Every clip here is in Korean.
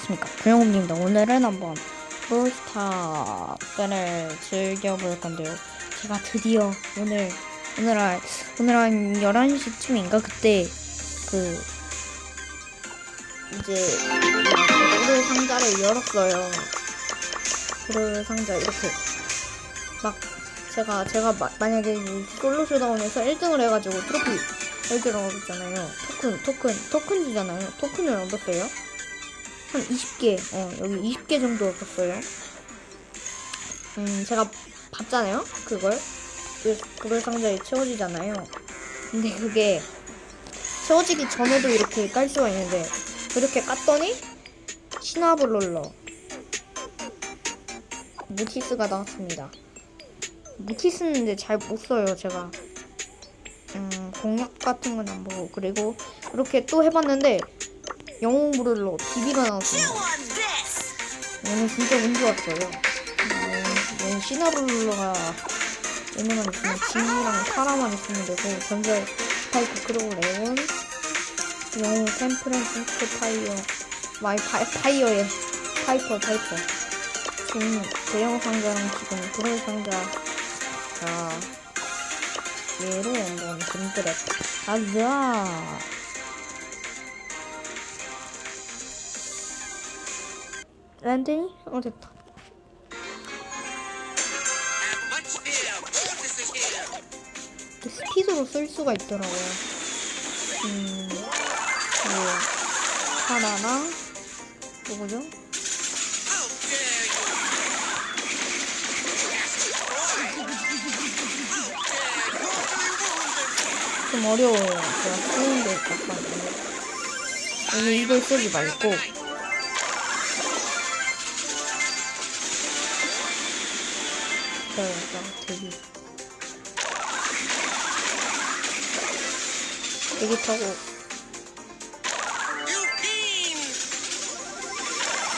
안녕하십니까? 구영욱입니다 오늘은 한번 브롤스타 를 즐겨볼 건데요. 제가 드디어 오늘 오늘 한 오늘 한 11시쯤인가? 그때 그 이제 브롤 상자를 열었어요. 브롤 상자 이렇게 막 제가 제가 마, 만약에 이 솔로 쇼다운에서 1등을 해가지고 트로피 1등을 얻었잖아요. 토큰 토큰 토큰 주잖아요. 토큰을 얻었어요 한 20개, 어, 여기 20개 정도 얻었어요. 음, 제가 봤잖아요? 그걸. 그, 그걸 상자에 채워지잖아요. 근데 그게 채워지기 전에도 이렇게 깔 수가 있는데, 그렇게 깠더니, 시나블롤러. 무티스가 나왔습니다. 무티스는 잘 못 써요, 제가. 음, 공략 같은 건 안 보고. 그리고, 이렇게 또 해봤는데, 영웅 브롤러 비비가 나왔습니다. 얘는 진짜 운 좋았어요. 음, 얘는 시나블루가 얘네만 있으면 진이랑 카라만 있으면 되고 전설 스파이크 그리고 레온 영웅 샌프란시스코 파이어 마이 파, 파이어의 파이퍼 파이퍼 지금 대형 상자랑 지금 브롤 상자 자 얘로 한번 건드렸 가자 랜딩이? 어 됐다. 스피드로 쓸 수가 있더라고요. 음 뭐, 하나랑 뭐죠? 좀 어려워요. 제가 쓰는데 약간 오늘 이걸 쓰지 말고 기다려봐 대기 대기 타고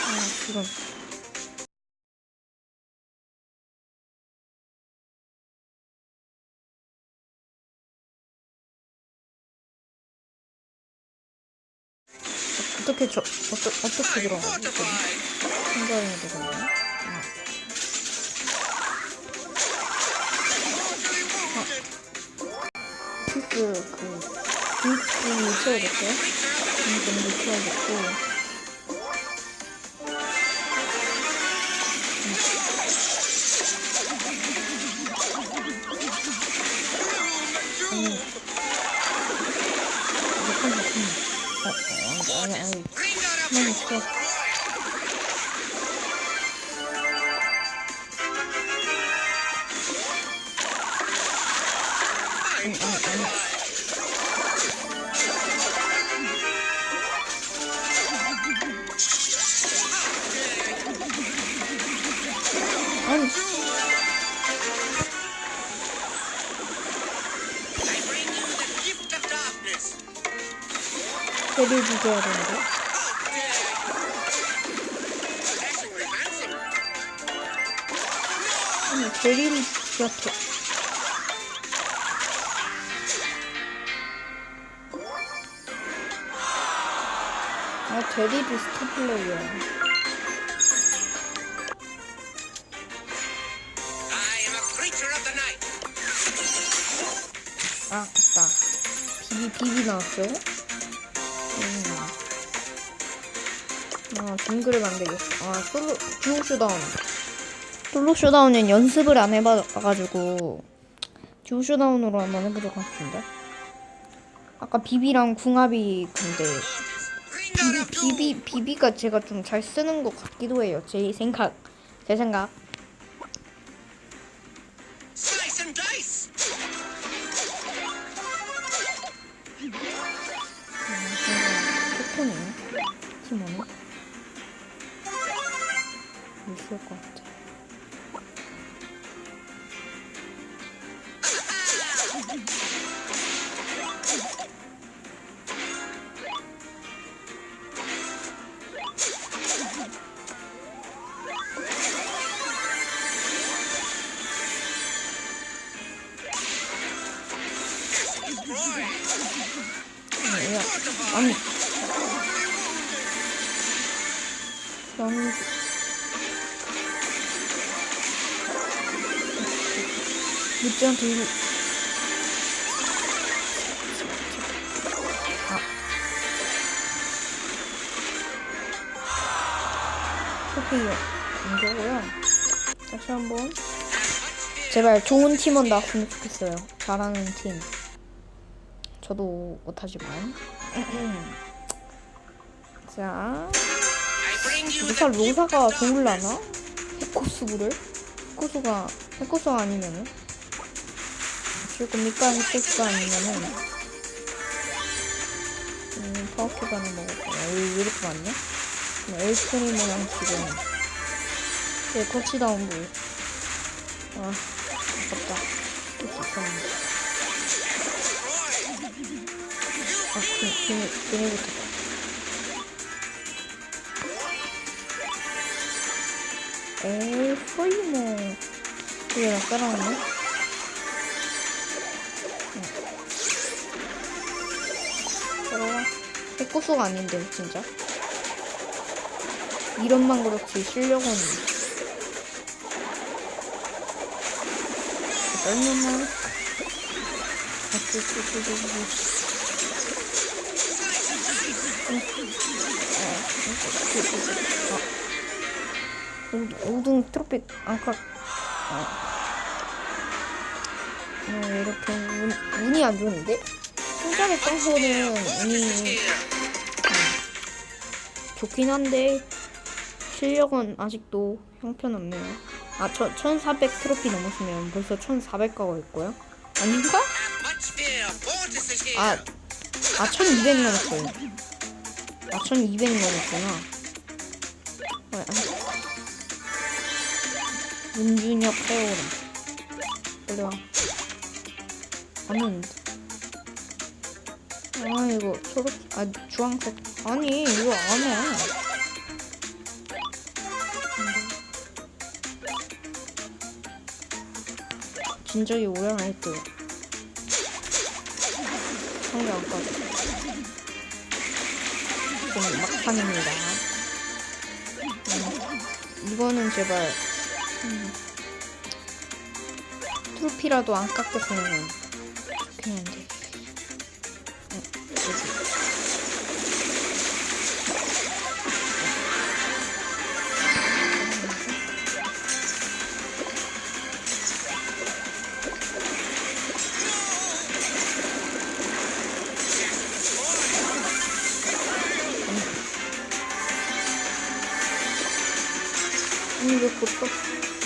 아 지금 어떻게 저 어떠, 어떻게 들어가지? 생각해야 되겠네. 2 olacak ya. Umudum 2 olacak değil mi? Bakın bakın. Oh, oh, oh, oh. Neyse. 배를 죽여야 되는데 아니 대리를 죽였어 아 대리를 스타플레이야 아 맞다. 비비 비비 나왔어요? 음. 아 빙그를 만들겠어 아 솔로 듀오 쇼다운. 솔로 쇼다운은 연습을 안 해봐가지고 듀오 쇼다운으로 한번 해보도록 하겠습니다 아까 비비랑 궁합이 근데 비비 비비 비비가 제가 좀 잘 쓰는 것 같기도 해요. 제 생각 제 생각 티모네 있을 것 같아 아니, 야, 아니 영 육장 대일. 소피요 이거고요. 다시 한번. 제발 좋은 팀원 나왔으면 좋겠어요. 잘하는 팀. 저도 못하지만. 자. 로사 로사가 of 좋을라나? darkness. 해코수를? 해코수가 해코수가 아니면은 줄 겁니까? 해코수가 아니면은 음 파워큐반을 먹을까요? 왜, 왜 이렇게 많냐? 그냥 엘스크리머랑 지금 네 터치다운도 아 아깝다 할수 있었는데 아 그, 괜히 괜히 붙었다 에이 폴리모 이게 나 따라왔네 따라와 해코수가 아닌데 진짜? 이런만 그렇지 실력은. 얼마나 우등 트로피 안까 어, 이렇게 운, 운이 안 좋은데? 손잡이 깡소는 운이. 좋긴 한데 실력은 아직도 형편없네요. 아, 저 1400 트로피 넘었으면 벌써 1400 가고 있고요. 아닌가? 아, 아 1200 넘었어요. 아, 1200 넘었구나. 아, 아니. 문준혁 해오름. 빨리 와. 안 오는데. 아, 이거 초록, 아, 주황색. 아니, 이거 안 해. 진작에 안 했대요. 성경 안 까지. 이거는 막판입니다. 음, 이거는 제발 트로피라도 안 깎였으면 좋겠는데. 음, 여기. 아니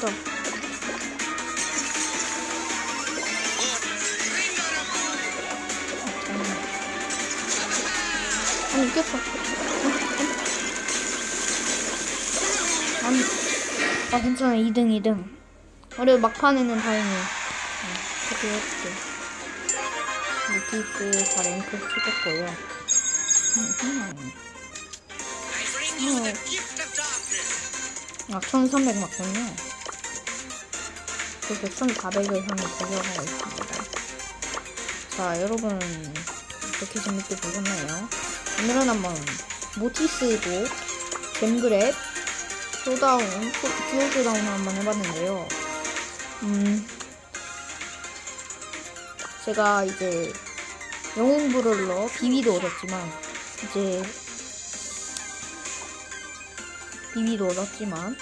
됐다 아니 이겼어. 아니 아 괜찮아. 2등 2등. 그래도 막판에는 다행히 그렇게 했지. 루티스 다 랭크 찍었고요. 아, 1300 맞군요. 그래서 1400을 향해 달려가고 있습니다. 자, 여러분, 이렇게 재밌게 보셨나요? 오늘은 한번 모티스고, 잼그랩, 쇼다운, 쇼- 듀오 쇼다운을 한번 해봤는데요. 음, 제가 이제 영웅 브롤러 비비도 얻었지만, 이제 비비도 얻었지만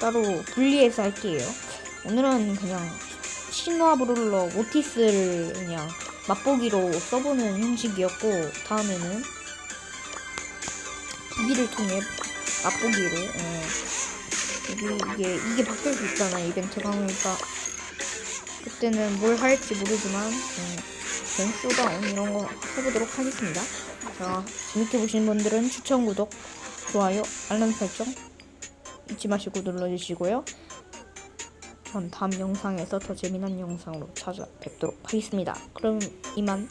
따로 분리해서 할게요. 오늘은 그냥 신화 브롤러 모티스를 그냥 맛보기로 써보는 형식이었고 다음에는 비비를 통해 맛보기로 어, 이게, 이게 이게 바뀔 수 있잖아요 이벤트 강의가 그때는 뭘 할지 모르지만 음, 그냥 쇼다운 이런 거 해보도록 하겠습니다. 자 재밌게 보신 분들은 추천 구독 좋아요, 알람 설정 잊지 마시고 눌러주시고요. 전 다음 영상에서 더 재미난 영상으로 찾아뵙도록 하겠습니다. 그럼 이만